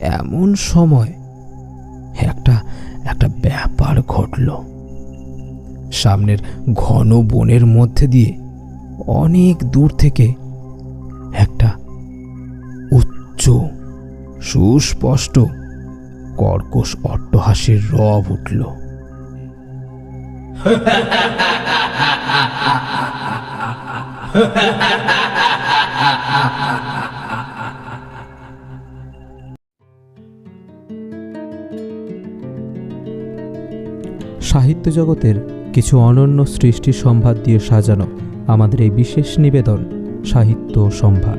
এমন সময় একটা একটা ব্যাপার ঘটল। সামনের ঘন বনের মধ্যে দিয়ে অনেক দূর থেকে একটা উচ্চ, সুস্পষ্ট কর্কশ অট্টহাসির রব উঠল। সাহিত্য জগতের কিছু অনন্য সৃষ্টি সম্ভার দিয়ে সাজানো আমাদের এই বিশেষ নিবেদন, সাহিত্য সম্ভার।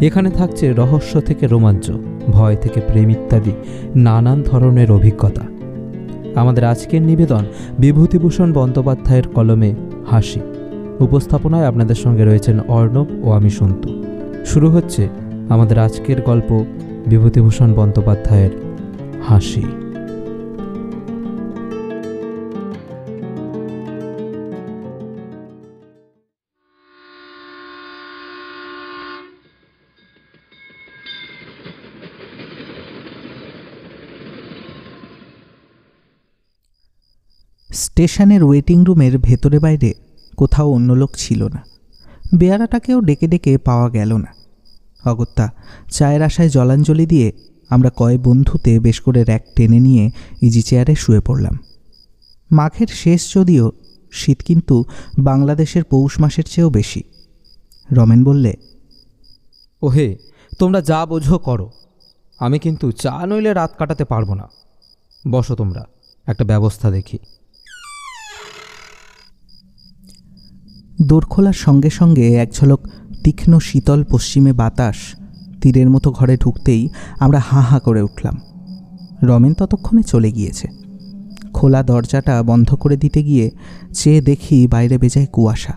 এখানে থাকছে রহস্য থেকে রোমাঞ্চ, ভয় থেকে প্রেম ইত্যাদি নানান ধরনের অভিজ্ঞতা। আমাদের আজকের নিবেদন বিভূতিভূষণ বন্দ্যোপাধ্যায়ের কলমে হাসি। উপস্থাপনায় আপনাদের সঙ্গে রয়েছেন অর্ণব ও আমি সন্তু। শুরু হচ্ছে আমাদের আজকের গল্প বিভূতিভূষণ বন্দ্যোপাধ্যায়ের হাসি। স্টেশনের ওয়েটিং রুমের ভেতরে বাইরে কোথাও অন্য লোক ছিল না। বেয়ারাটাকেও ডেকে ডেকে পাওয়া গেল না। অগত্যা চায়ের আশায় জলাঞ্জলি দিয়ে আমরা কয় বন্ধুতে বেশ করে র্যাক টেনে নিয়ে ইজি চেয়ারে শুয়ে পড়লাম। মাঘের শেষ যদিও শীত কিন্তু বাংলাদেশের পৌষ মাসের চেয়েও বেশি। রমেন বললে, ওহে, তোমরা যা বোঝো করো। আমি কিন্তু চা নইলে রাত কাটাতে পারব না। বসো তোমরা, একটা ব্যবস্থা দেখি। দোর খোলার সঙ্গে সঙ্গে এক ঝলক তীক্ষ্ণ শীতল পশ্চিমে বাতাস তীরের মতো ঘরে ঢুকতেই আমরা হাঁ হাঁ করে উঠলাম। রমেন ততক্ষণে চলে গিয়েছে। খোলা দরজাটা বন্ধ করে দিতে গিয়ে চেয়ে দেখি বাইরে বেজায় কুয়াশা।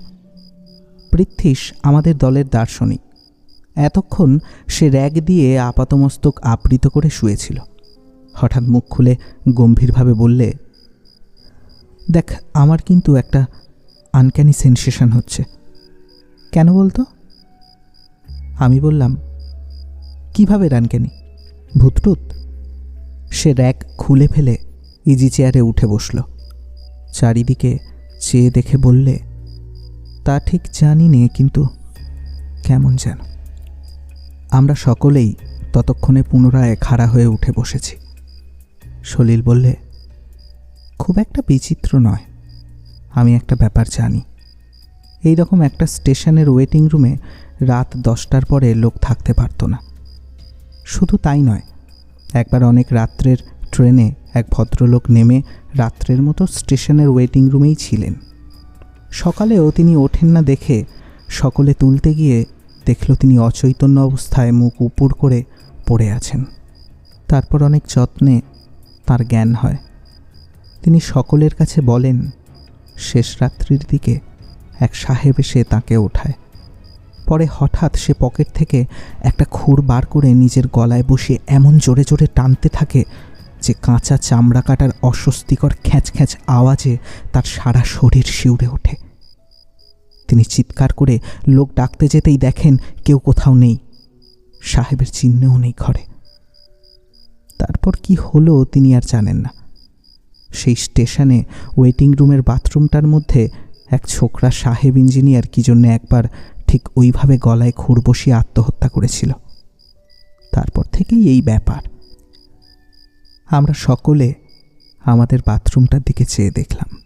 পৃথ্বীশ আমাদের দলের দার্শনিক। এতক্ষণ সে র্যাগ দিয়ে আপাতমস্তক আবৃত করে শুয়েছিল। হঠাৎ মুখ খুলে গম্ভীরভাবে বললে, দেখ, আমার কিন্তু একটা আনক্যানি সেন্সেশন হচ্ছে। কেন বলতো? আমি বললাম, কীভাবে রানক্যানি ভূতটুত? সে র্যাক খুলে ফেলে ইজি চেয়ারে উঠে বসল। চারিদিকে চেয়ে দেখে বললে, তা ঠিক জানি নে, কিন্তু কেমন যেন? আমরা সকলেই ততক্ষণে পুনরায় খাড়া হয়ে উঠে বসেছি। সলিল বললে, খুব একটা বিচিত্র নয়। আমি একটা ব্যাপার জানি। এই রকম একটা স্টেশনের ওয়েটিং রুমে রাত দশটার পরে লোক থাকতে পারতো না। শুধু তাই নয়, একবার অনেক রাত্রের ট্রেনে এক ভদ্রলোক নেমে রাত্রের মতো স্টেশনের ওয়েটিং রুমেই ছিলেন। সকালেও তিনি ওঠেন না দেখে সকলে তুলতে গিয়ে দেখল তিনি অচৈতন্য অবস্থায় মুখ উপুর করে পড়ে আছেন। তারপর অনেক যত্নে তার জ্ঞান হয়। তিনি সকলের কাছে বলেন শেষ রাত্রির দিকে এক সাহেব এসে তাকে ওঠায়। পরে হঠাৎ সে পকেট থেকে একটা খুর বার করে নিজের গলায় বসিয়ে এমন জোরে জোরে টানতে থাকে যে কাঁচা চামড়া কাটার অস্বস্তিকর খ্যাঁচ খ্যাঁচ আওয়াজে তার সারা শরীর শিউরে ওঠে। তিনি চিৎকার করে লোক ডাকতে যেতেই দেখেন কেউ কোথাও নেই। সাহেবের চিহ্নও নেই ঘরে। তারপর কি হলো তিনি আর জানেন না। সেই স্টেশনে ওয়েটিং রুমের বাথরুমটার মধ্যে এক ছোকরা সাহেব ইঞ্জিনিয়ার কি জন্য একবার ঠিক ওইভাবে গলায় খুর বসিয়ে আত্মহত্যা করেছিল। তারপর থেকেই এই ব্যাপার। আমরা সকলে আমাদের বাথরুমটার দিকে চেয়ে দেখলাম।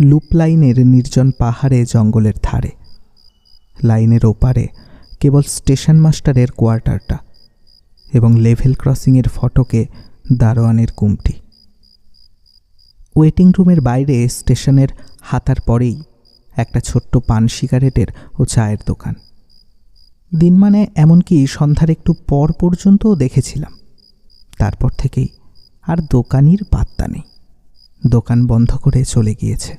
লুপ লাইনের নির্জন পাহাড়ে জঙ্গলের ধারে। লাইনের ওপারে কেবল স্টেশন মাস্টারের কোয়ার্টারটা এবং লেভেল ক্রসিংয়ের ফটকে দারোয়ানের কুমটি। ওয়েটিং রুমের বাইরে স্টেশনের হাতার পরেই একটা ছোট্ট পান সিগারেটের ও চায়ের দোকান। দিন মানে এমনকি সন্ধ্যার একটু পর পর্যন্তও দেখেছিলাম। তারপর থেকেই আর দোকানির পাত্তা নেই। দোকান বন্ধ করে চলে গিয়েছে।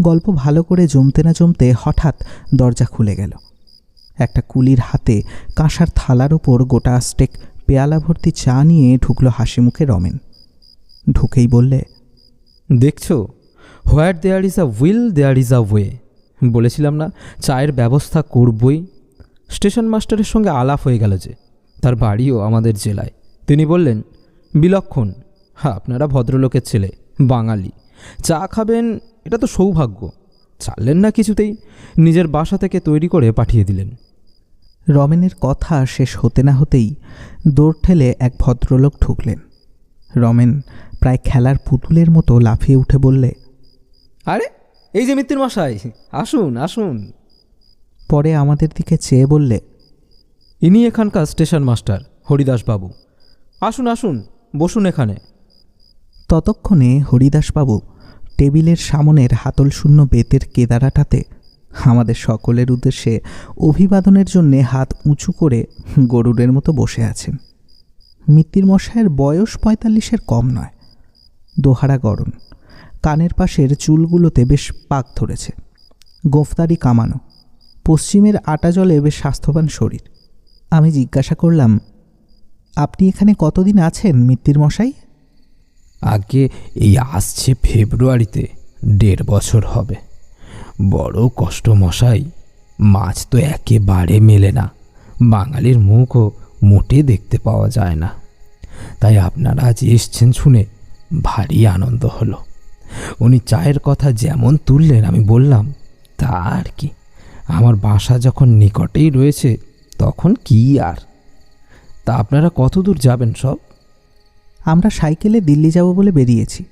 গল্প ভালো করে জমতে না জমতে হঠাৎ দরজা খুলে গেল। একটা কুলির হাতে কাঁসার থালার ওপর গোটা স্টেক পেয়ালা ভর্তি চা নিয়ে ঢুকলো হাসি মুখে রমেন। ঢুকেই বললে দেখছ? Where there is a will there is a way বলেছিলাম না, চায়ের ব্যবস্থা করবই। স্টেশন মাস্টারের সঙ্গে আলাপ হয়ে গেল যে, তার বাড়িও আমাদের জেলায়। তিনি বললেন, বিলক্ষণ। হ্যাঁ আপনারা ভদ্রলোকের ছেলে, বাঙালি। চা খাবেন, এটা তো সৌভাগ্য। চাললেন না কিছুতেই। নিজের বাসা থেকে তৈরি করে পাঠিয়ে দিলেন। রমেনের কথা শেষ হতে না হতেই দৌড় ঠেলে এক ভদ্রলোক ঢুকলেন। রমেন প্রায় খেলার পুতুলের মতো লাফিয়ে উঠে বললে আরে এই যে মিত্তির মশাই আসুন আসুন। পরে আমাদের দিকে চেয়ে বললে ইনি এখানকার স্টেশন মাস্টার হরিদাস বাবু আসুন আসুন বসুন এখানে। ততক্ষণে হরিদাসবাবু টেবিলের সামনের হাতল শূন্য বেতের কেদারাটাতে আমাদের সকলের উদ্দেশ্যে অভিবাদনের জন্যে হাত উঁচু করে গরুরের মতো বসে আছেন। মিত্তির মশায়ের বয়স পঁয়তাল্লিশের কম নয়। দোহারা গরম কানের পাশের চুলগুলোতে বেশ পাক ধরেছে। গোফতারি কামানো। পশ্চিমের আটা জলে বেশ স্বাস্থ্যবান শরীর। আমি জিজ্ঞাসা করলাম, আপনি এখানে কতদিন আছেন, মিত্তির মশাই? আগে এই আসছে ফেব্রুয়ারিতে, দেড় বছর হবে। বড় কষ্ট মশাই, মাছ তো একেবারে মেলে না। বাঙালির মুখও মোটে দেখতে পাওয়া যায় না। তাই আপনারা আজ এসছেন শুনে ভারী আনন্দ হলো। উনি চায়ের কথা যেমন তুললেন, আমি বললাম, তা আর কি? আমার বাসা যখন নিকটেই রয়েছে, তখন কি আর? তা আপনারা কত দূর যাবেন সব? আমরা সাইকেলে দিল্লি যাব বলে বেরিয়েছি।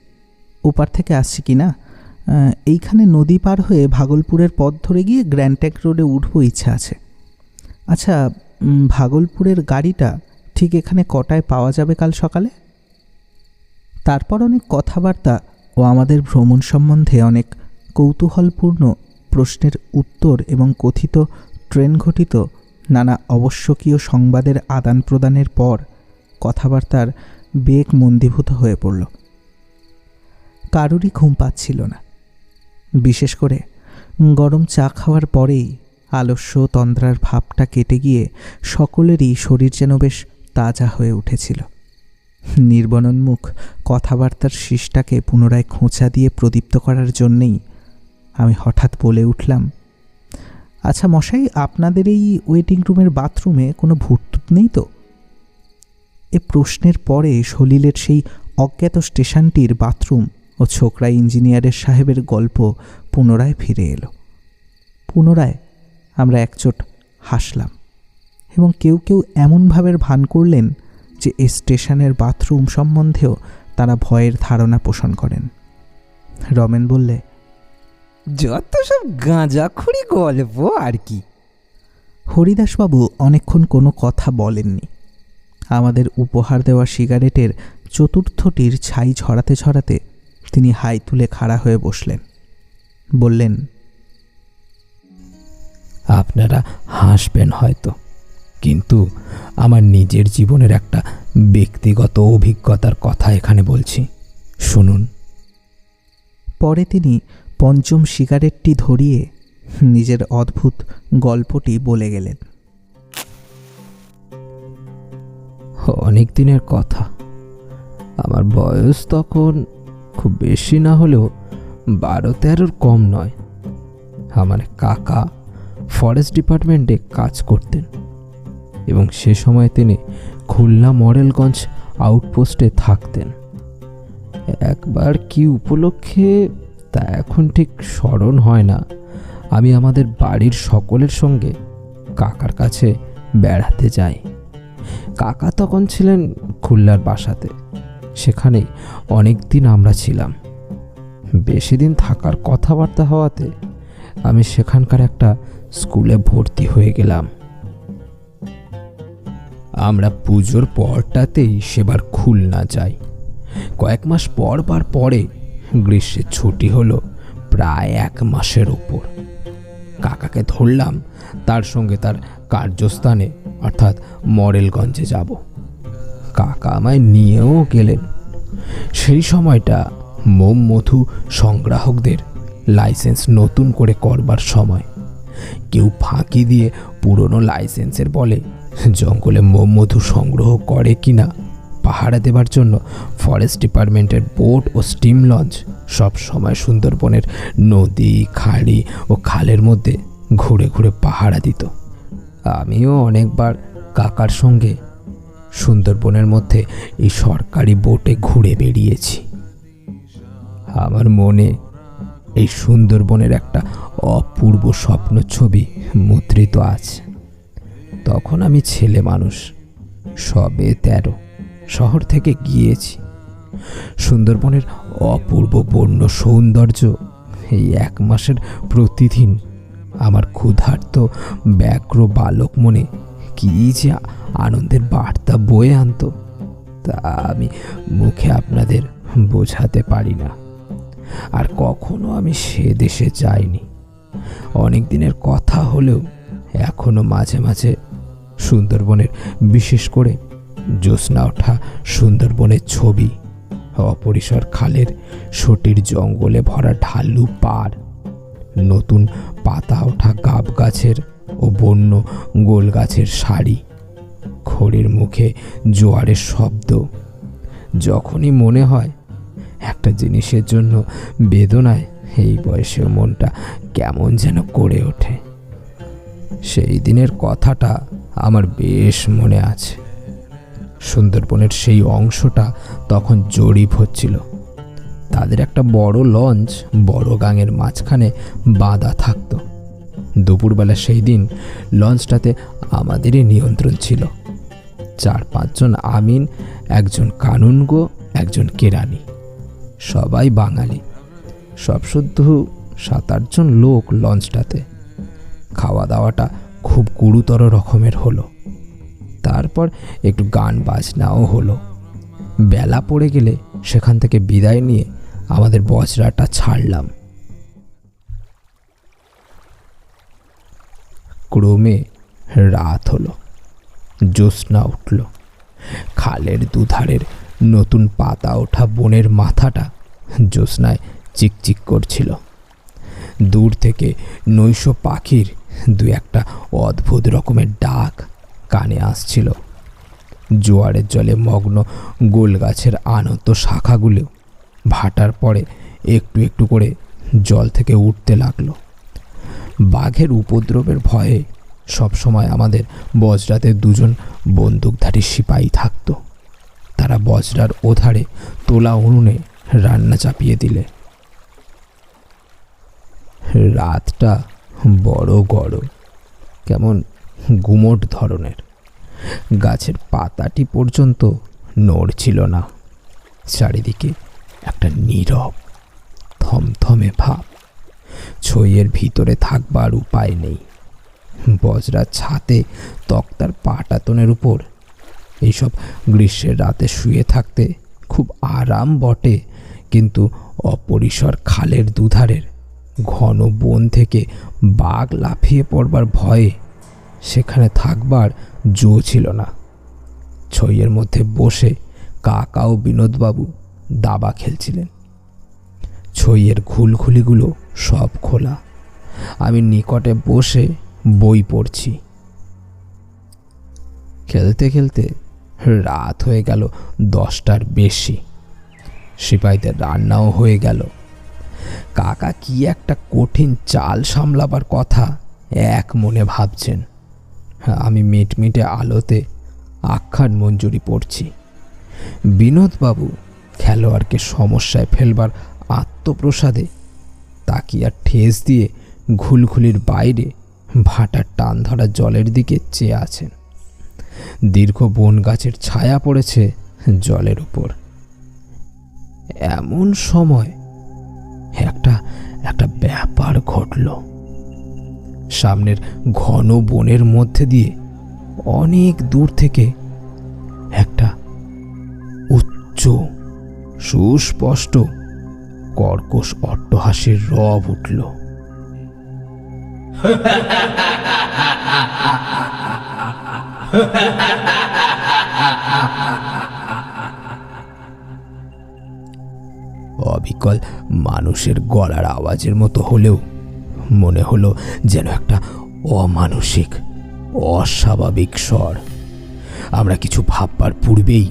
ওপার থেকে আসছি কি না? এইখানে নদী পার হয়ে ভাগলপুরের পথ ধরে গিয়ে গ্র্যান্ডটেক রোডে উঠবো ইচ্ছা আছে। আচ্ছা ভাগলপুরের গাড়িটা ঠিক এখানে কটায় পাওয়া যাবে কাল সকালে? তারপর অনেক কথাবার্তা ও আমাদের ভ্রমণ সম্বন্ধে অনেক কৌতূহলপূর্ণ প্রশ্নের উত্তর এবং কথিত ট্রেন ঘটিত নানা আবশ্যকীয় সংবাদের আদান প্রদানের পর কথাবার্তার বেগ মন্দীভূত হয়ে পড়ল। কারুরই ঘুম পাচ্ছিল না। বিশেষ করে গরম চা খাওয়ার পরেই আলস্য তন্দ্রার ভাবটা কেটে গিয়ে সকলেরই শরীর যেন বেশ তাজা হয়ে উঠেছিল। নির্বনোন্মুখ কথাবার্তার শীষটাকে পুনরায় খোঁচা দিয়ে প্রদীপ্ত করার জন্যেই আমি হঠাৎ বলে উঠলাম আচ্ছা মশাই, আপনাদের এই ওয়েটিং রুমের বাথরুমে কোনো ভূতটুত নেই তো? এ প্রশ্নের পরে সলিলের সেই অজ্ঞাত স্টেশনটির বাথরুম ও ছোকরা ইঞ্জিনিয়ারের সাহেবের গল্প পুনরায় ফিরে এলো। পুনরায় আমরা একচোট হাসলাম এবং কেউ কেউ এমনভাবের ভান করলেন যে এ স্টেশনের বাথরুম সম্বন্ধেও তারা ভয়ের ধারণা পোষণ করেন। রমেন বললে যত সব গাঁজাখুরি গল্প আর কি। হরিদাসবাবু অনেকক্ষণ কোনো কথা বলেননি। আমাদের উপহার দেওয়া সিগারেটের চতুর্থটির ছাই ছড়াতে ছড়াতে তিনি হাই তুলে খাড়া হয়ে বসলেন। বললেন আপনারা হাসবেন হয়তো। কিন্তু আমার নিজের জীবনের একটা ব্যক্তিগত অভিজ্ঞতার কথা এখানে বলছি। শুনুন। পরে তিনি পঞ্চম সিগারেটটি ধরিয়ে নিজের অদ্ভুত গল্পটি বলে গেলেন। অনেক দিনের কথা। আমার বয়স তখন খুব বেশি না হলেও বারো তেরোর কম নয়। আমার কাকা ফরেস্ট ডিপার্টমেন্টে কাজ করতেন। এবং সে সময় তিনি খুলনা মডেলগঞ্জ আউটপোস্টে থাকতেন। একবার কি উপলক্ষে? তা এখন ঠিক স্মরণ হয় না। আমি আমাদের বাড়ির সকলের সঙ্গে কাকার কাছে বেড়াতে যাই। কাকা তখন ছিলেন খুলনার বাসাতে। সেখানে অনেক দিন আমরা ছিলাম। বেশি দিন থাকার কথাবার্তা হওয়াতে আমি সেখানকার একটা স্কুলে ভর্তি হয়ে গেলাম। আমরা পুজোর পরটাতেই সেবার খুলনা যাই। কয়েক মাস পর বার পরে গ্রীষ্মের ছুটি হলো প্রায় এক মাসের ওপর। কাকাকে ধরলাম, তার সঙ্গে তার কার্যস্থানে, অর্থাৎ মডেলগঞ্জে যাব। কাকা আমায় নিয়েও গেলেন। সেই সময়টা মোম মধু সংগ্রাহকদের লাইসেন্স নতুন করে করবার সময়। কেউ ফাঁকি দিয়ে পুরনো লাইসেন্সের বলে জঙ্গলে মধু সংগ্রহ করে কিনা পাহারা দেবার জন্য ফরেস্ট ডিপার্টমেন্টের বোট ও স্টিম লঞ্চ সব সময় সুন্দরবনের নদী খাড়ি ও খালের মধ্যে ঘুরে ঘুরে পাহারা দিত। আমিও অনেকবার কাকার সঙ্গে সুন্দরবনের মধ্যে এই সরকারি বোটে ঘুরে বেরিয়েছি আমার মনে এই সুন্দরবনের একটা অপূর্ব স্বপ্ন ছবি মুদ্রিত আছে। তখন আমি ছেলে মানুষ, সবে তেরো, শহর থেকে গিয়েছি। সুন্দরবনের অপূর্ব বন্য সৌন্দর্য এই এক মাসের প্রতিদিন আমার ক্ষুধার্ত ব্যগ্র বালক মনে কী যে আনন্দের বার্তা বয়ে আনতো, তা আমি মুখে আপনাদের বোঝাতে পারি না। আর কখনো আমি সে দেশে যাইনি। অনেক দিনের কথা হলেও এখনও মাঝে মাঝে সুন্দরবনের, বিশেষ করে জ্যোৎস্না ওঠা সুন্দরবনের ছবি। অপরিসর খালের সটির জঙ্গলে ভরা ঢালু পাড়। নতুন পাতা ওঠা গাব গাছের ও বন্য গোল গাছের শাড়ি। খড়ির মুখে জোয়ারের শব্দ। যখনই মনে হয় একটা জিনিসের জন্য বেদনায়, এই বয়সে মনটা কেমন যেন করে ওঠে। সেই দিনের কথাটা আমার বেশ মনে আছে। সুন্দরবনের সেই অংশটা তখন জরিপ হচ্ছিল। তাদের একটা বড় লঞ্চ বড় গাঙের মাঝখানে বাঁধা থাকতো। দুপুরবেলা সেই দিন লঞ্চটাতে আমাদেরই নিয়ন্ত্রণ ছিল। চার পাঁচজন আমিন, একজন কানুনগো, একজন কেরানি। সবাই বাঙালি। সব শুদ্ধ সাত আটজন লোক লঞ্চটাতে। খাওয়া দাওয়াটা খুব গুরুতর রকমের হলো। তারপর একটু গান বাজনাও হলো। বেলা পড়ে গেলে সেখান থেকে বিদায় নিয়ে আমাদের বজরাটা ছাড়লাম। ক্রমে রাত হলো, জ্যোৎস্না উঠল। খালের দুধারের নতুন পাতা ওঠা বনের মাথাটা জ্যোৎস্নায় চিকচিক করছিল। দূর থেকে নৈশ পাখির দু একটা অদ্ভুত রকমের ডাক কানে আসছিল। জোয়ারের জলে মগ্ন গোল গাছের আনন্দ শাখাগুলো ভাটার পরে একটু একটু করে জল থেকে উঠতে লাগল। বাঘের উপদ্রবের ভয়ে সবসময় আমাদের বজরাতে দুজন বন্দুকধারী সিপাহী থাকতো। তারা বজরার ওধারে তোলা উনুনে রান্না চাপিয়ে দিলে। রাতটা বড় গড়। কেমন গুমোট ধরনের। গাছের পাতাটি পর্যন্ত নড়ছিল না। চারিদিকে একটা নীরব, থমথমে ভাব। ছইয়ের ভিতরে থাকবার উপায় নেই। বজরার ছাতে তক্তার পাটাতনের উপর এইসব গ্রীষ্মের রাতে শুয়ে থাকতে খুব আরাম বটে, কিন্তু অপরিসর খালের দুধারের ঘন বন থেকে বাঘ লাফিয়ে পড়বার ভয়ে সেখানে থাকবার জো ছিল না। ছইয়ের মধ্যে বসে কাকা ও বিনোদবাবু দাবা খেলছিলেন। ছইয়ের ঘুলঘুলিগুলো সব খোলা। আমি নিকটে বসে বই পড়ছি। খেলতে খেলতে রাত হয়ে গেল দশটার বেশি। সিপাহীদের রান্নাও হয়ে গেল। কাকা কি একটা কঠিন চাল সামলাবার কথা? এক মনে ভাবছেন। আমি মিটমিটে আলোতে আখ্যান মঞ্জুরি পড়ছি। বিনোদবাবু খেলোয়াড়কে সমস্যায় ফেলবার আত্মপ্রসাদে তাকিয়া ঠেস দিয়ে ঘুলঘুলির বাইরে ভাটার টান ধরা জলের দিকে চেয়ে আছেন। দীর্ঘ বন গাছের ছায়া পড়েছে জলের উপর। এমন সময় একটা একটা ব্যাপার ঘটল। সামনের ঘন বনের মধ্যে দিয়ে অনেক দূর থেকে একটা উচ্চ, সুস্পষ্ট কর্কশ অট্টহাসির রব উঠল। অবিকল মানুষের গলার আওয়াজের মতো হলেও মনে হলো যেন একটা অমানসিক, অস্বাভাবিক স্বর। আমরা কিছু ভাববার পূর্বেই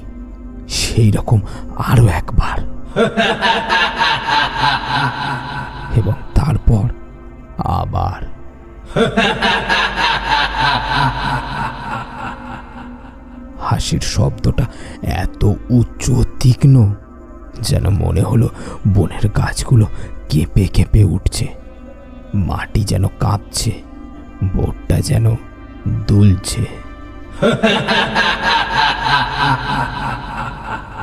সেই রকম আরও একবার। এবং তারপর আবার। হাসির শব্দটা এত উচ্চ তীক্ষ্ণ যেন মনে হলো বনের গাছগুলো কেঁপে কেঁপে উঠছে। মাটি যেন কাঁপছে, বোটটা যেন দুলছে।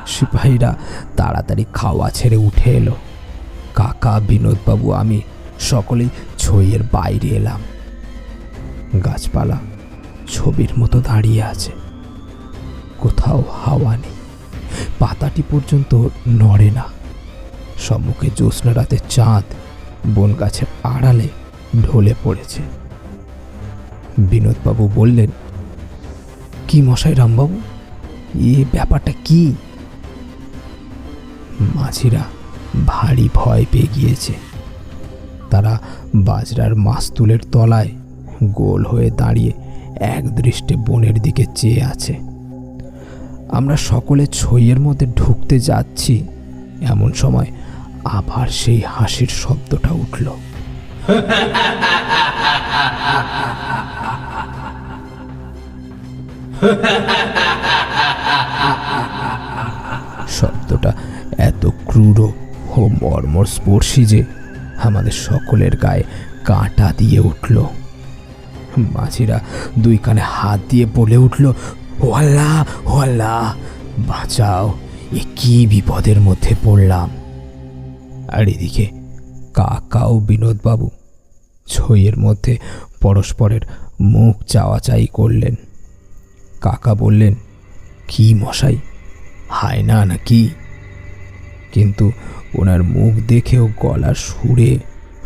সিপাহীরা তাড়াতাড়ি খাওয়া ছেড়ে উঠে এলো। কাকা, বিনোদবাবু, আমি সকলেই ছইয়ের বাইরে এলাম। গাছপালা ছবির মতো দাঁড়িয়ে আছে। কোথাও হাওয়া নেই। পাতাটি পর্যন্ত নড়ে না। সম্মুখে জ্যোৎস্না রাতে চাঁদ বন গাছের আড়ালে ঢলে পড়েছে। বিনোদবাবু বললেন, কি মশাই রামবাবু, এ ব্যাপারটা কি? মাঝিরা ভারী ভয় পেয়ে গিয়েছে। তারা বাজরার মাস্তুলের তলায় গোল হয়ে দাঁড়িয়ে একদৃষ্টে বনের দিকে চেয়ে আছে। আমরা সকলে ছইয়ের মধ্যে ঢুকতে যাচ্ছি। এমন সময় আবার সেই হাসির শব্দটা উঠল। শব্দটা এত ক্রূর ও মর্মর স্পর্শী যে আমাদের সকলের গায়ে কাঁটা দিয়ে উঠল। মাঝিরা দুই কানে হাত দিয়ে বলে উঠল ও আল্লাহ বাঁচাও। এ কি বিপদের মধ্যে পড়লাম। আর এদিকে কাকা ও বিনোদবাবু ছইয়ের মধ্যে পরস্পরের মুখ চাওয়াচাই করলেন। কাকা বললেন, কি মশাই, হায় না নাকি কিন্তু ওনার মুখ দেখেও গলার সুরে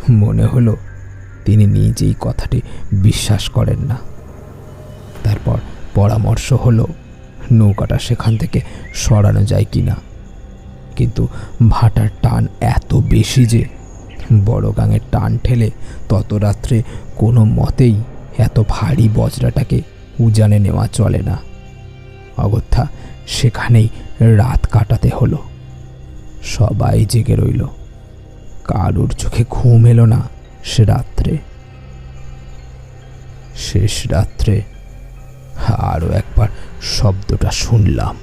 মনে হলো তিনি নিজেই কথাটি বিশ্বাস করেন না। তারপর পরামর্শ হলো, নৌকাটা সেখান থেকে সরানো যায় কি না কিন্তু ভাটার টান এত বেশি যে, বড় গাঙের টান ঠেলে তত রাত্রে কোনো মতেই এত ভারী বজরাটাকে উজানে নেওয়া চলে না। অগত্যা সেখানেই রাত কাটাতে হলো। সবাই জেগে রইল। কারুর চোখে ঘুম এলো না সে রাত্রে। শেষ রাত্রে আরও একবার শব্দটা শুনলাম।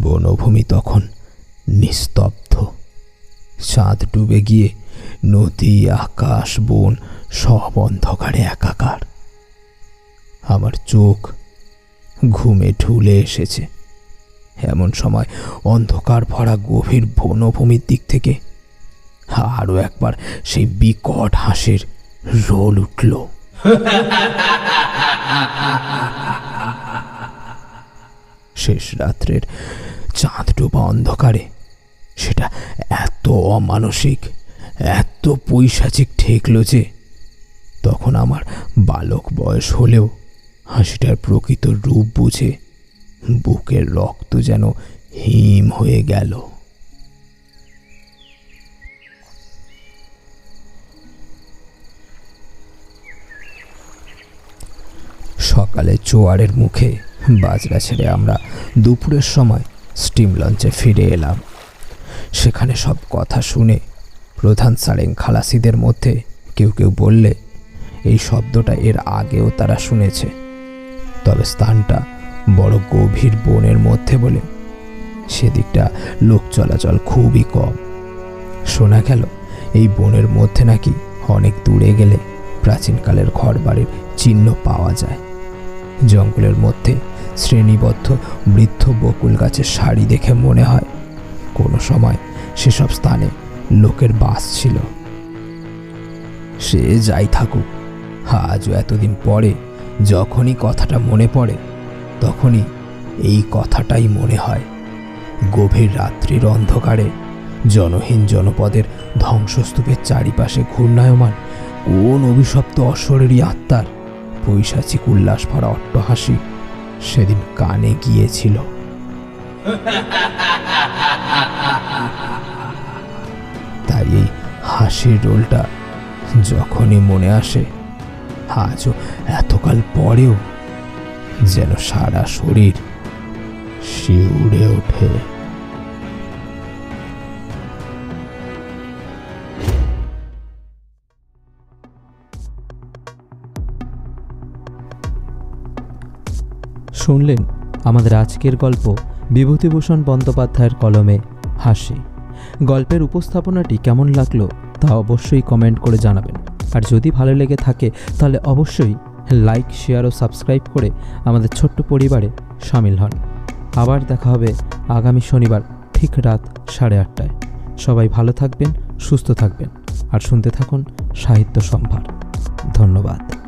বনভূমি তখন নিস্তব্ধ। চাঁদ ডুবে গিয়ে নদী, আকাশ, বন সব অন্ধকারে একাকার। আমার চোখ ঘুমে ঢুলে এসেছে। এমন সময় অন্ধকার ভরা গভীর বনভূমির দিক থেকে আরও একবার সেই বিকট হাসির রোল উঠল। শেষ রাত্রের চাঁদ ডোবা অন্ধকারে সেটা এত অমানসিক, এত পৈশাচিক ঠেকল যে তখন আমার বালক বয়স হলেও হাসিটার প্রকৃত রূপ বুঝে বুকের রক্ত যেন হিম হয়ে গেল। সকালে জোয়ারের মুখে বাজরা ছেড়ে আমরা দুপুরের সময় স্টিম লঞ্চে ফিরে এলাম। সেখানে সব কথা শুনে প্রধান সারেং খালাসিদের মধ্যে কেউ কেউ বললে, এই শব্দটা এর আগেও তারা শুনেছে। তবে স্থানটা বড় গভীর বনের মধ্যে বলে সেদিকটা লোক চলাচল খুবই কম। শোনা গেল, এই বনের মধ্যে নাকি অনেক দূরে গেলে প্রাচীনকালের ঘরবাড়ির চিহ্ন পাওয়া যায়। জঙ্গলের মধ্যে শ্রেণীবদ্ধ বৃদ্ধ বকুল গাছের শাড়ি দেখে মনে হয় কোনো সময় সেসব স্থানে লোকের বাস ছিল। সে যাই থাকুক, আজও এতদিন পরে যখনই কথাটা মনে পড়ে, তখনই এই কথাটাই মনে হয়। গভীর রাত্রির অন্ধকারে জনহীন জনপদের ধ্বংসস্তূপের চারিপাশে ঘূর্ণায়মান কোন অভিশপ্ত অশ্বরেরই আত্মার পৈশাচিক উল্লাস ভরা অট্টহাসি সেদিন কানে গিয়েছিল। তাই এই হাসির রোলটা যখনই মনে আসে, আজও এতকাল পরেও যেন সারা শরীর শিউরে ওঠে। শুনলেন আমাদের আজকের গল্প বিভূতিভূষণ বন্দ্যোপাধ্যায়ের কলমে হাসি। গল্পের উপস্থাপনাটি কেমন লাগল তা অবশ্যই কমেন্ট করে জানাবেন। আর যদি ভালো লেগে থাকে, তাহলে অবশ্যই লাইক, শেয়ার ও সাবস্ক্রাইব করে আমাদের ছোট্ট পরিবারে সামিল হন। আবার দেখা হবে আগামী শনিবার ঠিক রাত সাড়ে আটটায়। সবাই ভালো থাকবেন, সুস্থ থাকবেন। আর শুনতে থাকুন সাহিত্য সম্ভার। ধন্যবাদ।